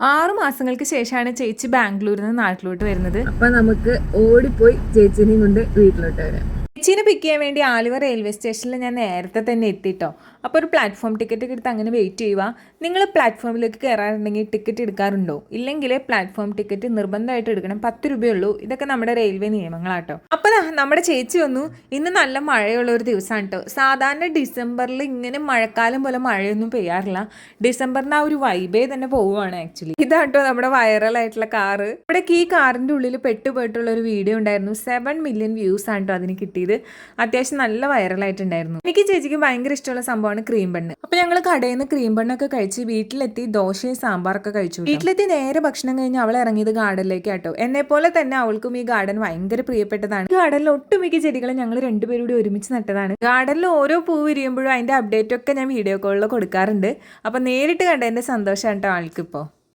ആറു മാസങ്ങൾക്ക് ശേഷമാണ് ചേച്ചി ബാംഗ്ലൂരിൽ നിന്ന് നാട്ടിലോട്ട് വരുന്നത്. അപ്പൊ നമുക്ക് ഓടിപ്പോയി ചേച്ചിനെയും കൊണ്ട് വീട്ടിലോട്ട് വരാം. ചേച്ചീനെ പിക്ക് ചെയ്യാൻ വേണ്ടി ആലുവ റെയിൽവേ സ്റ്റേഷനിൽ ഞാൻ നേരത്തെ തന്നെ എത്തിട്ടോ. അപ്പോൾ ഒരു പ്ലാറ്റ്ഫോം ടിക്കറ്റ് എടുത്ത് അങ്ങനെ വെയിറ്റ് ചെയ്യുക. നിങ്ങൾ പ്ലാറ്റ്ഫോമിലേക്ക് കയറാറുണ്ടെങ്കിൽ ടിക്കറ്റ് എടുക്കാറുണ്ടോ? ഇല്ലെങ്കിൽ പ്ലാറ്റ്ഫോം ടിക്കറ്റ് നിർബന്ധമായിട്ട് എടുക്കണം. പത്ത് രൂപയുള്ളൂ. ഇതൊക്കെ നമ്മുടെ റെയിൽവേ നിയമങ്ങളാട്ടോ. അപ്പോൾ നമ്മുടെ ചേച്ചി വന്നു. ഇന്ന് നല്ല മഴയുള്ള ഒരു ദിവസമാണ് കേട്ടോ സാധാരണ ഡിസംബറിൽ ഇങ്ങനെ മഴക്കാലം പോലെ മഴയൊന്നും പെയ്യാറില്ല. ഡിസംബറിന് ആ ഒരു വൈബേ തന്നെ പോവുകയാണ് ആക്ച്വലി ഇതാട്ടോ നമ്മുടെ വൈറലായിട്ടുള്ള കാറ് ഇവിടേക്ക് ഈ കാറിന്റെ ഉള്ളിൽ പെട്ടുപോയിട്ടുള്ള ഒരു വീഡിയോ ഉണ്ടായിരുന്നു. സെവൻ മില്യൺ വ്യൂസ് ആണ് കേട്ടോ അതിന് കിട്ടിയത്. അത്യാവശ്യം നല്ല വൈറലായിട്ടുണ്ടായിരുന്നു. എനിക്ക് ചേച്ചിക്ക് ഭയങ്കര ഇഷ്ടമുള്ള സംഭവമാണ് ക്രീം ബണ്ണ് അപ്പൊ ഞങ്ങൾ കടയിൽ നിന്ന് ക്രീം ബണ്ണൊക്കെ കഴിച്ച് വീട്ടിലെത്തി ദോശയും സാമ്പാറൊക്കെ കഴിച്ചു വീട്ടിലെത്തി നേരെ ഭക്ഷണം കഴിഞ്ഞ് അവൾ ഇറങ്ങിയത് ഗാർഡനിലേക്ക് കേട്ടോ എന്നെ പോലെ തന്നെ അവൾക്കും ഈ ഗാർഡൻ ഭയങ്കര പ്രിയപ്പെട്ടതാണ്. ഗാർഡനിൽ ഒട്ടുമിക്ക ചെടികൾ ഞങ്ങൾ രണ്ടുപേരും കൂടി ഒരുമിച്ച് നട്ടതാണ്. ഗാർഡനിൽ ഓരോ പൂ വിരിയുമ്പോഴും അതിന്റെ അപ്ഡേറ്റ് ഒക്കെ ഞാൻ വീഡിയോ കോളിൽ കൊടുക്കാറുണ്ട്. അപ്പൊ നേരിട്ട് കണ്ടതിന്റെ സന്തോഷമാണ് കേട്ടോ ആൾക്കിപ്പോ.